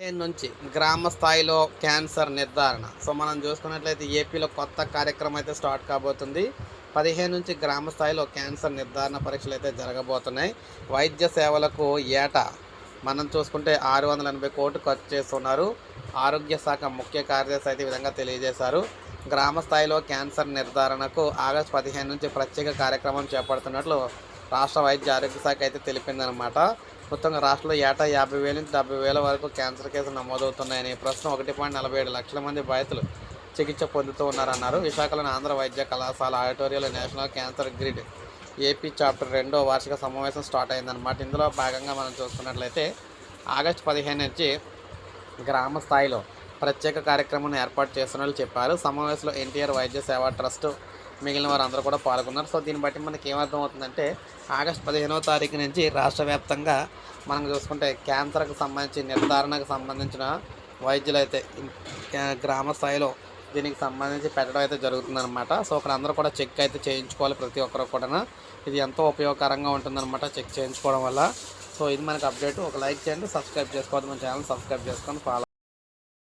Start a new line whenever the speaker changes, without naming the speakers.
పదిహేను నుంచి గ్రామ స్థాయిలో క్యాన్సర్ నిర్ధారణ. సో మనం చూసుకున్నట్లయితే ఏపీలో కొత్త కార్యక్రమం అయితే స్టార్ట్ కాబోతుంది. పదిహేను నుంచి గ్రామ స్థాయిలో క్యాన్సర్ నిర్ధారణ పరీక్షలు అయితే జరగబోతున్నాయి. వైద్య సేవలకు ఏటా మనం చూసుకుంటే ఆరు వందల ఎనభై కోట్లు ఖర్చు చేస్తున్నారు. ఆరోగ్య శాఖ ముఖ్య కార్యదర్శి అయితే ఈ విధంగా తెలియజేశారు. గ్రామ స్థాయిలో క్యాన్సర్ నిర్ధారణకు ఆగస్టు పదిహేను నుంచి ప్రత్యేక కార్యక్రమం చేపడుతున్నట్లు రాష్ట్ర వైద్య ఆరోగ్య శాఖ అయితే తెలిపిందనమాట మొత్తంగా రాష్ట్రంలో ఏటా యాభై వేల నుంచి డెబ్బై వేల వరకు క్యాన్సర్ కేసులు నమోదవుతున్నాయని ప్రస్తుతం ఒకటి పాయింట్ నలభై ఏడు లక్షల మంది బాధితులు చికిత్స పొందుతూ ఉన్నారన్నారు. విశాఖలోని ఆంధ్ర వైద్య కళాశాల ఆడిటోరియంలో national cancer grid AP chapter రెండో వార్షిక సమావేశం స్టార్ట్ అయిందనమాట ఇందులో భాగంగా మనం చూసుకున్నట్లయితే ఆగస్టు పదిహేను నుంచి గ్రామ స్థాయిలో ప్రత్యేక కార్యక్రమాన్ని ఏర్పాటు చేస్తున్నట్లు చెప్పారు. సమావేశంలో ఎన్టీఆర్ వైద్య సేవా ట్రస్ట్ మిగిలిన వారు అందరూ కూడా పాల్గొన్నారు. సో దీన్ని బట్టి మనకి ఏమర్థం అవుతుందంటే ఆగస్ట్ పదిహేనవ తారీఖు నుంచి రాష్ట్ర వ్యాప్తంగా మనం చూసుకుంటే క్యాన్సర్కి సంబంధించి నిర్ధారణకు సంబంధించిన వైద్యులు అయితే గ్రామ స్థాయిలో దీనికి సంబంధించి పెట్టడం అయితే జరుగుతుందన్నమాట. సో అక్కడ అందరూ కూడా చెక్ అయితే చేయించుకోవాలి ప్రతి ఒక్కరు కూడా ఇది ఎంతో ఉపయోగకరంగా ఉంటుందన్నమాట చెక్ చేయించుకోవడం వల్ల. సో ఇది మనకు అప్డేట్. ఒక లైక్ చేయండి సబ్స్క్రైబ్ చేసుకోవద్దు. మన ఛానల్ సబ్స్క్రైబ్ చేసుకొని ఫాలో